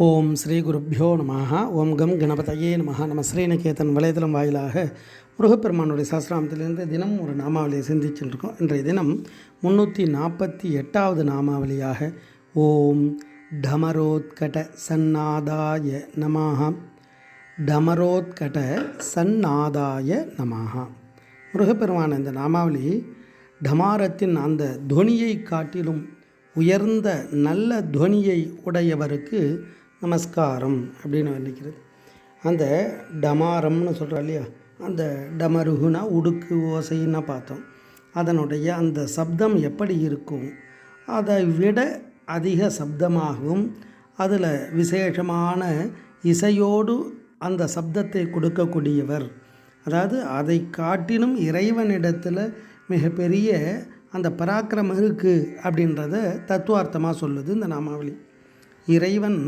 ஓம் ஸ்ரீ குருப்பியோ நமஹா. ஓம் கம் கணபதையே நமஹ. நம்ம ஸ்ரீநிகேதன் வலைதளம் வாயிலாக முருகப்பெருமானுடைய சாஸ்திராமத்திலிருந்து தினம் ஒரு நாமாவளியை சிந்திச்சுருக்கோம் இன்றைய தினம் முந்நூற்றி நாற்பத்தி எட்டாவது நாமாவளியாக ஓம் டமரோத்கட சன்னாதாய நமாஹா. டமரோத்கட சன்னாதாய நமஹ. முருகப்பெருமான இந்த நாமாவளி டமாரத்தின் அந்த துவனியை காட்டிலும் உயர்ந்த நல்ல துவனியை உடையவருக்கு நமஸ்காரம் அப்படின்னு வர்ணிக்கிறது. அந்த டமாரம்னு சொல்கிறோம் இல்லையா? அந்த டமருகுனா உடுக்கு ஓசைன்னா பார்த்தோம். அதனுடைய அந்த சப்தம் எப்படி இருக்கும்? அதை விட அதிக சப்தமாகவும் அதில் விசேஷமான இசையோடு அந்த சப்தத்தை கொடுக்கக்கூடியவர். அதாவது அதை காட்டிலும் இறைவனிடத்தில் மிகப்பெரிய அந்த பராக்கிரமம் இருக்குது அப்படின்றத தத்துவார்த்தமாக சொல்லுது இந்த நாமாவளி. இறைவன்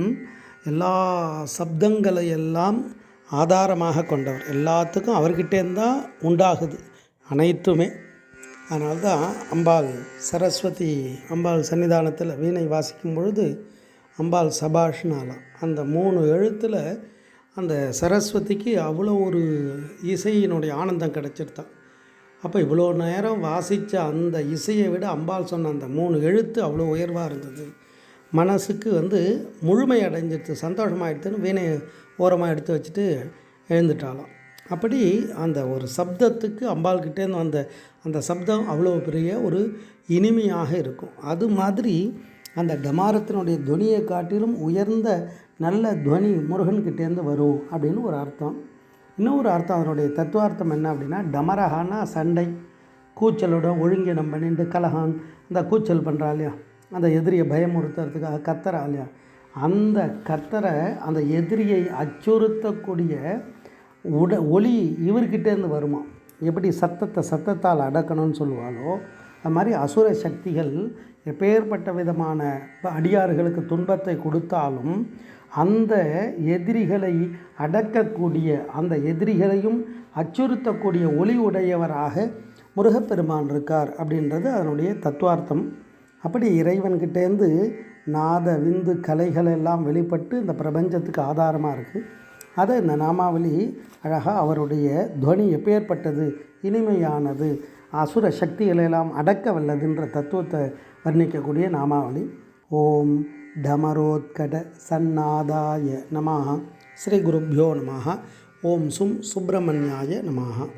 எல்லா சப்தங்களை எல்லாம் ஆதாரமாக கொண்டவர். எல்லாத்துக்கும் அவர்கிட்டேருந்து தான் உண்டாகுது. அனைத்துமே. அதனால தான் அம்பாள் சரஸ்வதி அம்பாள் சன்னிதானத்தில் வீணை வாசிக்கும் பொழுது அம்பாள் சபாஷ்னாலாம் அந்த மூணு எழுத்தில் அந்த சரஸ்வதிக்கு அவ்வளோ ஒரு இசையினுடைய ஆனந்தம் கிடச்சிருத்தான் அப்போ இவ்வளோ நேரம் வாசித்த அந்த இசையை விட அம்பாள் சொன்ன அந்த மூணு எழுத்து அவ்வளோ உயர்வாக இருந்தது. மனசுக்கு வந்து முழுமை அடைஞ்சிடுது சந்தோஷமாகிடுதுன்னு வீணை ஓரமாக எடுத்து வச்சுட்டு எழுந்துட்டாலாம். அப்படி அந்த ஒரு சப்தத்துக்கு அம்பாள்கிட்டேருந்து வந்த அந்த சப்தம் அவ்வளோ பெரிய ஒரு இனிமையாக இருக்கும். அது மாதிரி அந்த டமாரத்தினுடைய துவனியை காட்டிலும் உயர்ந்த நல்ல துவனி முருகன்கிட்டேருந்து வரும் அப்படின்னு ஒரு அர்த்தம். இன்னொரு அர்த்தம் அதனுடைய தத்துவார்த்தம் என்ன அப்படின்னா டமரகானா சண்டை கூச்சலோட ஒழுங்கினம் பண்ணிட்டு கலகம். அந்த கூச்சல் பண்ணுறா இல்லையா? அந்த எதிரியை பயமுறுத்துறதுக்காக கத்துறா இல்லையா அந்த கத்தரை அந்த எதிரியை அச்சுறுத்தக்கூடிய உட ஒளி இவர்கிட்டேருந்து வருமா? எப்படி சத்தத்தை சத்தத்தால் அடக்கணும்னு சொல்லுவாளோ அது மாதிரி அசுர சக்திகள் எப்பேற்பட்ட விதமான அடியார்களுக்கு துன்பத்தை கொடுத்தாலும் அந்த எதிரிகளை அடக்கக்கூடிய அந்த எதிரிகளையும் அச்சுறுத்தக்கூடிய ஒளி உடையவராக முருகப்பெருமான் இருக்கார் அப்படின்றது அதனுடைய தத்துவார்த்தம். அப்படி இறைவன்கிட்டேருந்து நாத விந்து கலைகள் எல்லாம் வெளிப்பட்டு இந்த பிரபஞ்சத்துக்கு ஆதாரமாக இருக்குது அதை இந்த நாமாவளி அழகாக அவருடைய துவனி எப்பேற்பட்டது இனிமையானது அசுர சக்திகளெல்லாம் அடக்க வல்லதுன்ற தத்துவத்தை வர்ணிக்கக்கூடிய நாமாவளி. ஓம் டமரோத்கட சன்னாதாய நமாக ஸ்ரீ குருப்பியோ நமாக ஓம் சும் சுப்பிரமணியாய நமாக